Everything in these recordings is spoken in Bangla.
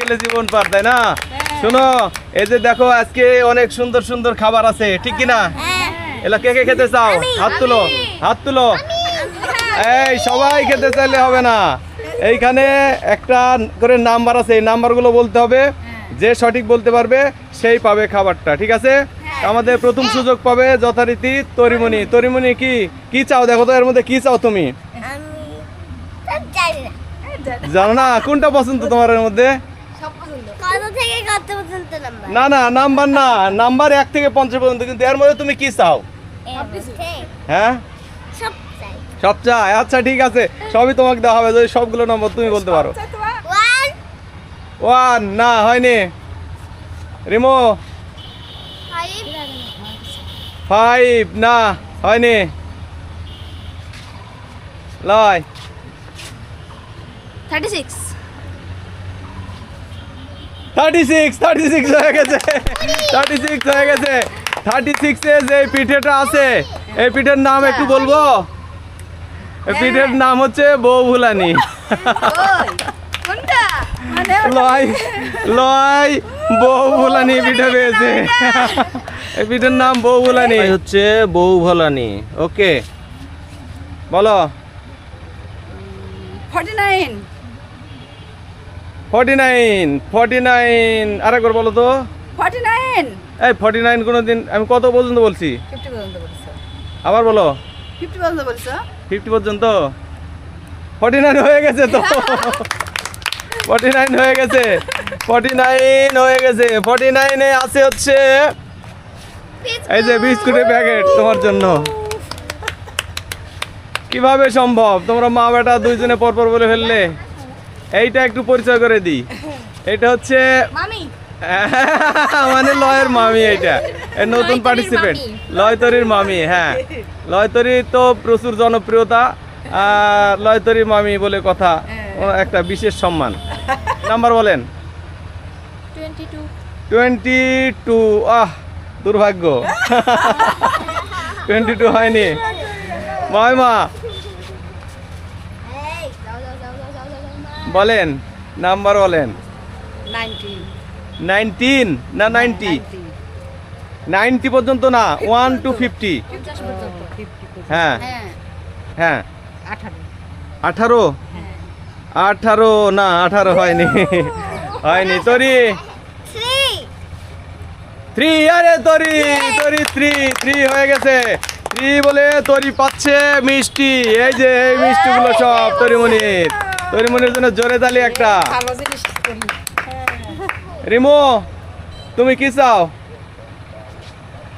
গেলে জীবন পার তাই না? শোনো এই যে দেখো আজকে অনেক সুন্দর সুন্দর খাবার আছে ঠিক কি না এলা কে কে খেতে চাও? হাত তুলো হাত তুলো। এই সবাই খেতে চাইলে হবে না। এইখানে একটা করে নাম্বার আছে এই নাম্বারগুলো বলতে হবে। যে সঠিক বলতে পারবে সেই পাবে খাবারটা ঠিক আছে? আমাদের প্রথম সুযোগ পাবে যথারীতি তরিমণি। তরিমণি কি? কি চাও? দেখো তো এর মধ্যে কি চাও তুমি? জানো না? কোনটা পছন্দ তোমার এর মধ্যে কত থেকে কত পর্যন্ত নাম্বার না না নাম্বার না নাম্বার এক থেকে পঞ্চাশ পর্যন্ত কিন্তু এর মধ্যে তুমি কি চাও? হ্যাঁ? সব চাই। সব চাই? আচ্ছা ঠিক আছে সবই তোমাকে দেওয়া হবে যদি সবগুলো নম্বর তুমি বলতে পারো। ওয়ান না হয়নি। রিমো। ফাইভ। ফাইভ না হয়নি। লয়। Thirty six. Thirty six thirty six হয়ে গেছে। থার্টি সিক্স হয়ে গেছে। থার্টি সিক্সে যে পিঠেটা আছে এই পিঠের নাম একটু বলব? এই পিঠের নাম হচ্ছে বউ ভুলানি। মানে লয় লয় বউ ভুলানি পিঠে পেয়েছে। এই পিঠের নাম বউ ভুলানি। হচ্ছে বউ ভুলানি। ওকে বলো। Forty nine forty nine forty nine আরেকবার বলো তো। Forty nine. এই ফর্টি নাইন কোনো দিন আমি কত পর্যন্ত বলছি? আবার বলো। ফিফটি পর্যন্ত বলছো? ফিফটি পর্যন্ত? ফর্টি নাইন হয়ে গেছে তো। ফর্টি নাইন হয়ে গেছে। ফর্টি নাইন হয়ে গেছে। ফর্টি নাইনে আছে হচ্ছে এই যে বিস্কুটের প্যাকেট তোমার জন্য। কীভাবে সম্ভব? তোমরা মা বেটা দুইজনে পরপর বলে ফেললে। এইটা একটু পরিচয় করে দিই। এটা হচ্ছে মানে লয়ের মামি এটা এর নতুন পার্টিসিপেন্ট লয়তরির মামি হ্যাঁ। লয়তরি তো প্রচুর জনপ্রিয়তা আর লয়তরির মামি বলে কথা ও একটা বিশেষ সম্মান। নাম্বার বলেন। টোয়েন্টি টু আহ দুর্ভাগ্য। টোয়েন্টি টু হয়নি। মায় মা বলেন নাম্বার বলেন। নাইনটি নাইনটিন না নাইনটি? নাইনটি। পর্যন্ত না ওয়ান টু ফিফটি। হ্যাঁ। হ্যাঁ। হ্যাঁ। আঠারো। আঠারো? আঠারো? না আঠারো হয়নি। হয়নি। তরি। থ্রি। থ্রি আরে তরি তরি থ্রি থ্রি হয়ে গেছে। থ্রি বলে তরি পাচ্ছে মিষ্টি। এই যে এই মিষ্টিগুলো সব তরিমণির। তরিমণির জন্য জোরে তালি একটা। ভালো রিমো তুমি কি চাও?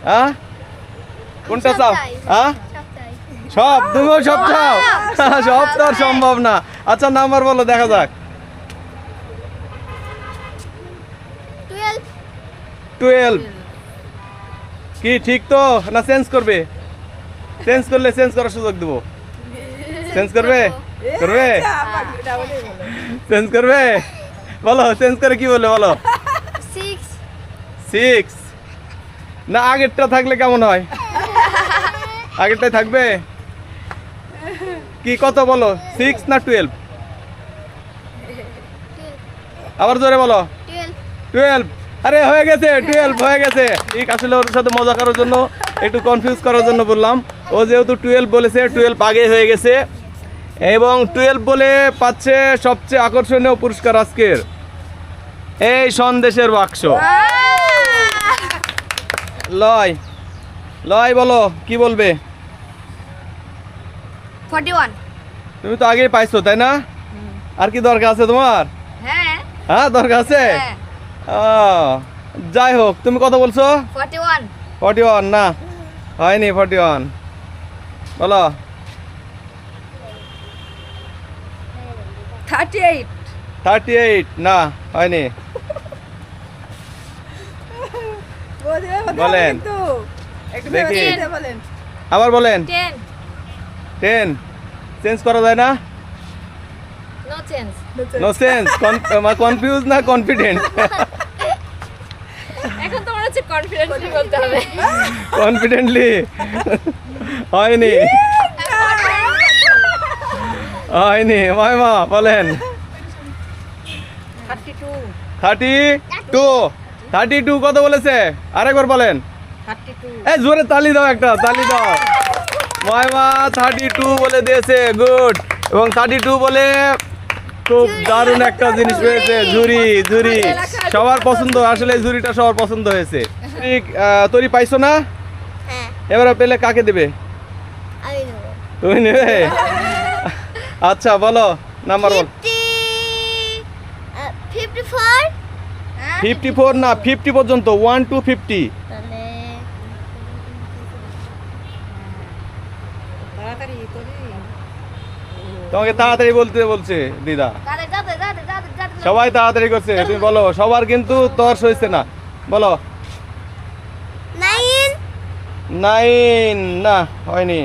হ্যাঁ? কোনটা চাও? হ্যাঁ? সব তুমিও সব চাও? সব তো আর সম্ভব না। আচ্ছা নাম্বার বলো দেখা যাক। টুয়েলভ। কি ঠিক তো? না চেঞ্জ করবে? চেঞ্জ করলে চেঞ্জ করার সুযোগ দেবো। চেঞ্জ করবে? করবে? চেঞ্জ করবে? বলো চেঞ্জ করে কি বলে? বলো সিক্স না আগেরটা থাকলে কেমন হয়? আগেরটাই থাকবে? কি কত বলো? সিক্স না টুয়েলভ আবার জোরে বলো। টুয়েলভ টুয়েলভ আরে হয়ে গেছে টুয়েলভ হয়ে গেছে। ঠিক আসলে ওর সাথে মজা করার জন্য একটু কনফিউজ করার জন্য বললাম। ও যেহেতু টুয়েলভ বলেছে টুয়েলভ আগে হয়ে গেছে। এবং টুয়েলভ বলে পাচ্ছে সবচেয়ে আকর্ষণীয় পুরস্কার আজকের। এই সন্দেশের বাক্স। লয় লয় বলো কি বলবে? তুমি তো আগেই পাইছো তাই না? আর কি দরকার আছে তোমার? হ্যাঁ। হ্যাঁ দরকার আছে? হ্যাঁ। যাই হোক তুমি কত বলছো? ফর্টি ওয়ান না। হয়নি ফর্টি ওয়ান। বলো। থার্টি এইট থার্টি এইট না হয়নি। বলেন। দেখি। আবার বলেন। টেন চেঞ্জ করা যায় না? No change no sense confuse না কনফিডেন্ট এখন তোমার হচ্ছে কনফিডেন্সলি বলতে হবে। কনফিডেন্টলি হয়নি। হয়নি মাইমা বলেন। থার্টি টু থার্টি টু কত বলেছে? আরেকবার বলেন। এই জোরে তালি দাও একটা তালি দাও। ময়মা থার্টি টু বলে দিয়েছে গুড এবং থার্টি টু বলে খুব দারুণ একটা জিনিস পেয়েছে ঝুরি ঝুরি সবার পছন্দ আসলে ঝুরিটা সবার পছন্দ হয়েছে। তৈরি পাইছো না? হ্যাঁ। এবারে পেলে কাকে দেবে? তুমি নেবে? আচ্ছা বলো নাম্বার বল। ফিফটি ফোর না ফিফটি পর্যন্ত ওয়ান টু ফিফটি তাহলে তাড়াতাড়ি তোমাকে তাড়াতাড়ি বলতে বলছে দিদা। সবাই তাড়াতাড়ি করছে তুমি বলো সবার কিন্তু তর্স হয়েছে না। বলো। নাইন। নাইন না হয়নি।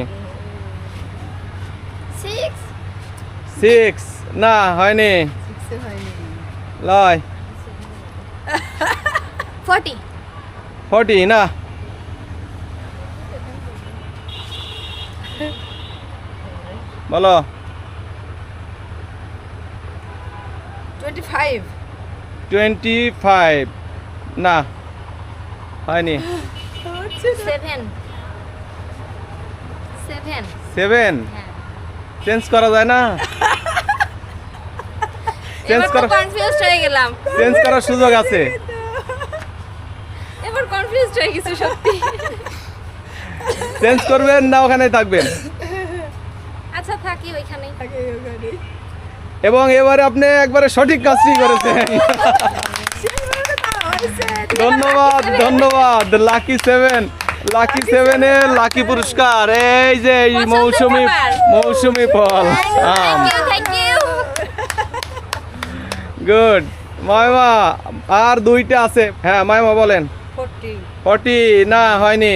সিক্স সিক্স না হয়নি। লয়। ফর্টি ফর্টি না। বলো। টোয়েন্টি ফাইভ টোয়েন্টি ফাইভ না। হয়নি সেভেন সেভেন সেভেন চেঞ্জ করা যায় না। চেঞ্জ করা কনফিউজ হয়ে গেলাম। চেঞ্জ করার সুযোগ আছে। এবার কনফিউজ হয়ে গেছি সত্যি। চেঞ্জ করবেন না ওখানে থাকবেন। আচ্ছা থাকি ওইখানেই এবং এবারে আপনি একবারে সঠিক কাজটি করেছেন। ধন্যবাদ ধন্যবাদ লাকি সেভেন লাকি সেভেনের লাকি পুরস্কার এই যে মৌসুমি মৌসুমি ফল আম। গুড মায়মা আর দুইটা আছে। হ্যাঁ মায়মা বলেন। ফোরটি না হয়নি।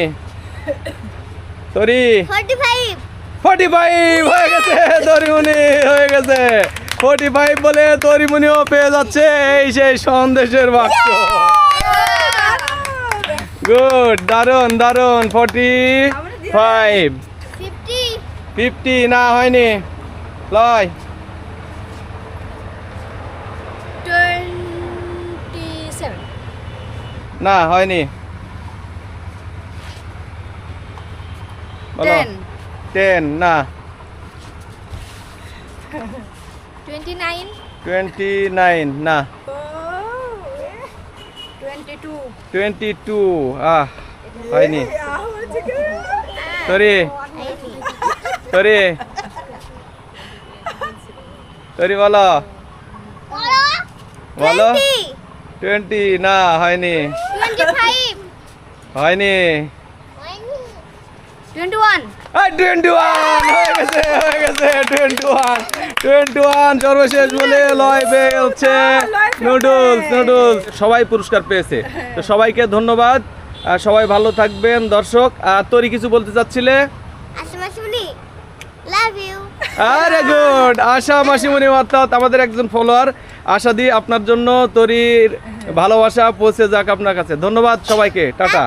সরি ফর্টি ফাইভ হয়ে গেছে তরিমুনি হয়ে গেছে। ফর্টি ফাইভ বলে তরিমুনিও পেয়ে যাচ্ছে এই সেই সন্দেশের বাক্স গুড দারুণ দারুণ ফর্টি ফাইভ ফিফটি না হয়নি। লয়। না হয়নি। বলো। টেন না। টোয়েন্টি নাইন টোয়েন্টি নাইন না টোয়েন্টি টু আহ হয়নি। সরি সরি সরি বলো। বলো। টোয়েন্টি না হয়নি। হয়নি টোয়েন্টি ওয়ান টোয়েন্টি ওয়ান হয়ে গেছে হয়ে গেছে টোয়েন্টি ওয়ান টোয়েন্টি ওয়ান সর্বশেষ বলে লয় পেয়ে হচ্ছে নুডলস নুডলস সবাই পুরস্কার পেয়েছে। তো সবাইকে ধন্যবাদ সবাই ভালো থাকবেন দর্শক। আর তরি কিছু বলতে চাচ্ছিলে? আরে গুড আশা মাসিমণি অর্থাৎ আমাদের একজন ফলোয়ার আশা দি আপনার জন্য তরির ভালোবাসা পৌঁছে যাক আপনার কাছে। ধন্যবাদ সবাইকে টাটা।